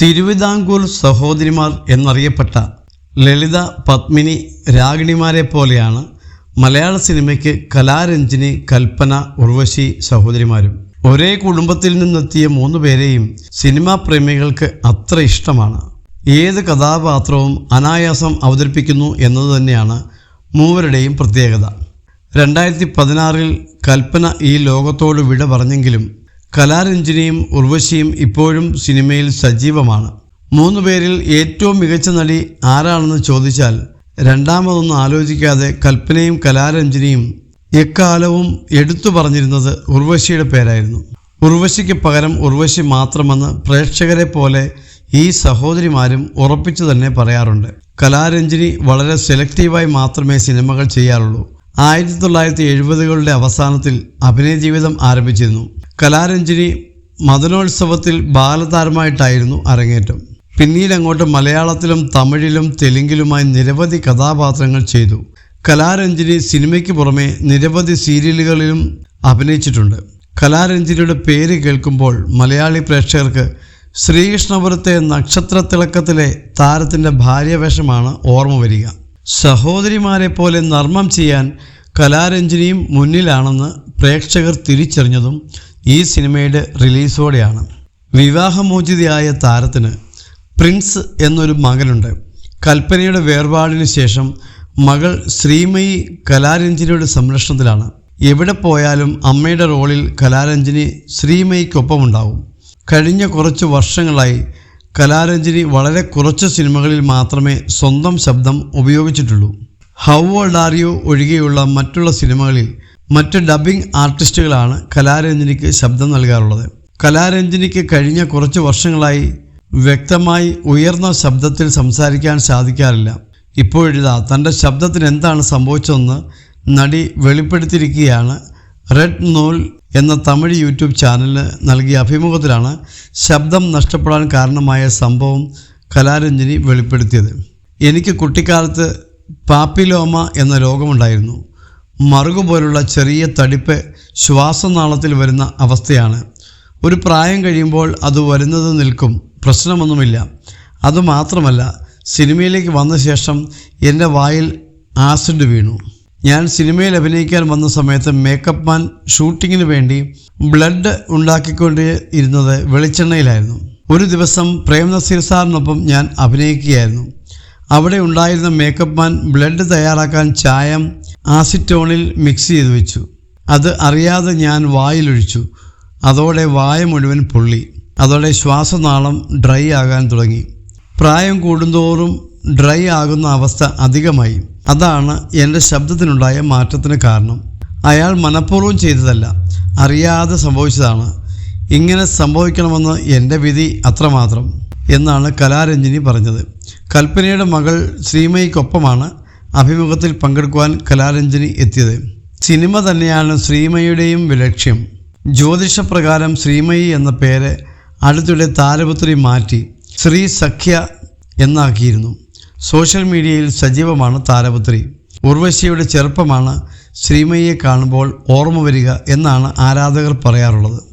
തിരുവിതാംകൂർ സഹോദരിമാർ എന്നറിയപ്പെട്ട ലളിത പത്മിനി രാഗിണിമാരെ പോലെയാണ് മലയാള സിനിമയ്ക്ക് കലാരഞ്ജിനി കൽപ്പന ഉർവശി സഹോദരിമാരും. ഒരേ കുടുംബത്തിൽ നിന്നെത്തിയ മൂന്ന് പേരെയും സിനിമാ പ്രേമികൾക്ക് അത്ര ഇഷ്ടമാണ്. ഏത് കഥാപാത്രവും അനായാസം അവതരിപ്പിക്കുന്നു എന്നത് തന്നെയാണ് മൂവരുടെയും പ്രത്യേകത. രണ്ടായിരത്തി പതിനാറിൽ കൽപ്പന ഈ ലോകത്തോട് വിട പറഞ്ഞെങ്കിലും കലാരഞ്ജിനിയും ഉർവശിയും ഇപ്പോഴും സിനിമയിൽ സജീവമാണ്. മൂന്നു പേരിൽ ഏറ്റവും മികച്ച നടി ആരാണെന്ന് ചോദിച്ചാൽ രണ്ടാമതൊന്നും ആലോചിക്കാതെ കൽപ്പനയും കലാരഞ്ജിനിയും എക്കാലവും എടുത്തു പറഞ്ഞിരുന്നത് ഉർവശിയുടെ പേരായിരുന്നു. ഉർവശിക്ക് പകരം ഉർവശി മാത്രമെന്ന് പ്രേക്ഷകരെ പോലെ ഈ സഹോദരിമാരും ഉറപ്പിച്ചു തന്നെ പറയാറുണ്ട്. കലാരഞ്ജിനി വളരെ സെലക്റ്റീവായി മാത്രമേ സിനിമകൾ ചെയ്യാറുള്ളൂ. ആയിരത്തി തൊള്ളായിരത്തി എഴുപതുകളുടെ അവസാനത്തിൽ അഭിനയ ജീവിതം ആരംഭിച്ചിരുന്നു. കലാരഞ്ജിനി മദനോത്സവത്തിൽ ബാലതാരമായിട്ടായിരുന്നു അരങ്ങേറ്റം. പിന്നീട് അങ്ങോട്ട് മലയാളത്തിലും തമിഴിലും തെലുങ്കിലുമായി നിരവധി കഥാപാത്രങ്ങൾ ചെയ്തു. കലാരഞ്ജിനി സിനിമയ്ക്ക് പുറമെ നിരവധി സീരിയലുകളിലും അഭിനയിച്ചിട്ടുണ്ട്. കലാരഞ്ജിനിയുടെ പേര് കേൾക്കുമ്പോൾ മലയാളി പ്രേക്ഷകർക്ക് ശ്രീകൃഷ്ണപുരത്തെ നക്ഷത്രത്തിളക്കത്തിലെ താരത്തിന്റെ ഭാര്യവേഷമാണ് ഓർമ്മ വരിക. സഹോദരിമാരെ പോലെ നർമ്മം ചെയ്യാൻ കലാരഞ്ജിനിയും മുന്നിലാണെന്ന് പ്രേക്ഷകർ തിരിച്ചറിഞ്ഞതും ഈ സിനിമയുടെ റിലീസോടെയാണ്. വിവാഹമോചിതയായ താരത്തിന് പ്രിൻസ് എന്നൊരു മകനുണ്ട്. കൽപ്പനയുടെ വേർപാടിന് ശേഷം മകൾ ശ്രീമയി കലാരഞ്ജിനിയുടെ സംരക്ഷണത്തിലാണ്. എവിടെ പോയാലും അമ്മയുടെ റോളിൽ കലാരഞ്ജിനി ശ്രീമയിക്കൊപ്പമുണ്ടാവും. കഴിഞ്ഞ കുറച്ച് വർഷങ്ങളായി കലാരഞ്ജിനി വളരെ കുറച്ച് സിനിമകളിൽ മാത്രമേ സ്വന്തം ശബ്ദം ഉപയോഗിച്ചിട്ടുള്ളൂ. ഹൗ ഓൾഡ് ആർ യു ഒഴികെയുള്ള മറ്റുള്ള സിനിമകളിൽ മറ്റ് ഡബ്ബിംഗ് ആർട്ടിസ്റ്റുകളാണ് കലാരഞ്ജനിക്ക് ശബ്ദം നൽകാറുള്ളത്. കലാരഞ്ജനിക്ക് കഴിഞ്ഞ കുറച്ച് വർഷങ്ങളായി വ്യക്തമായി ഉയർന്ന ശബ്ദത്തിൽ സംസാരിക്കാൻ സാധിക്കാറില്ല. ഇപ്പോഴിതാ തന്റെ ശബ്ദത്തിന് എന്താണ് സംഭവിച്ചതെന്ന് നടി വെളിപ്പെടുത്തിയിരിക്കുകയാണ്. റെഡ് നൂൽ എന്ന തമിഴ് യൂട്യൂബ് ചാനലിന് നൽകിയ അഭിമുഖത്തിലാണ് ശബ്ദം നഷ്ടപ്പെടാൻ കാരണമായ സംഭവം കലാരഞ്ജനി വെളിപ്പെടുത്തിയത്. എനിക്ക് കുട്ടിക്കാലത്ത് പാപ്പിലോമ എന്ന രോഗമുണ്ടായിരുന്നു. മറുകു പോലുള്ള ചെറിയ തടിപ്പ് ശ്വാസനാളത്തിൽ വരുന്ന അവസ്ഥയാണ്. ഒരു പ്രായം കഴിയുമ്പോൾ അത് വരുന്നത് നിൽക്കും. പ്രശ്നമൊന്നുമില്ല. അതുമാത്രമല്ല സിനിമയിലേക്ക് വന്ന ശേഷം എന്റെ വായിൽ ആസിഡ് വീണു. ഞാൻ സിനിമയിൽ അഭിനയിക്കാൻ വന്ന സമയത്ത് മേക്കപ്പ് മാൻ ഷൂട്ടിങ്ങിന് വേണ്ടി ബ്ലഡ് ഉണ്ടാക്കിക്കൊണ്ട് ഇരുന്നത് വെളിച്ചെണ്ണയിലായിരുന്നു. ഒരു ദിവസം പ്രേം നസീർ സാറിനൊപ്പം ഞാൻ അഭിനയിക്കുകയായിരുന്നു. അവിടെ ഉണ്ടായിരുന്ന മേക്കപ്പ് മാൻ ബ്ലഡ് തയ്യാറാക്കാൻ ചായം ആസിറ്റോണിൽ മിക്സ് ചെയ്ത് വെച്ചു. അത് അറിയാതെ ഞാൻ വായിലൊഴിച്ചു. അതോടെ വായ മുഴുവൻ പൊള്ളി. അതോടെ ശ്വാസനാളം ഡ്രൈ ആകാൻ തുടങ്ങി. പ്രായം കൂടുന്തോറും ഡ്രൈ ആകുന്ന അവസ്ഥ അധികമായി. അതാണ് എന്റെ ശബ്ദത്തിനുണ്ടായ മാറ്റത്തിന് കാരണം. അയാൾ മനഃപൂർവം ചെയ്തതല്ല. അറിയാതെ സംഭവിച്ചതാണ്. ഇങ്ങനെ സംഭവിക്കണമെന്ന് എന്റെ വിധി അത്രമാത്രം എന്നാണ് കലാരഞ്ജിനി പറഞ്ഞത്. കൽപ്പനയുടെ മകൾ ശ്രീമയിക്കൊപ്പമാണ് അഭിമുഖത്തിൽ പങ്കെടുക്കുവാൻ കലാരഞ്ജിനി എത്തിയത്. സിനിമ തന്നെയാണ് ശ്രീമയുടെയും ലക്ഷ്യം ജ്യോതിഷപ്രകാരം ശ്രീമയി എന്ന പേര് അടുത്തിടെ താരപുത്രി മാറ്റി ശ്രീ സഖ്യ എന്നാക്കിയിരുന്നു. സോഷ്യൽ മീഡിയയിൽ സജീവമാണ് താരപുത്രി. ഉർവശിയുടെ ചെറുപ്പമാണ് ശ്രീമയിയെ കാണുമ്പോൾ ഓർമ്മ വരിക എന്നാണ് ആരാധകർ പറയാറുള്ളത്.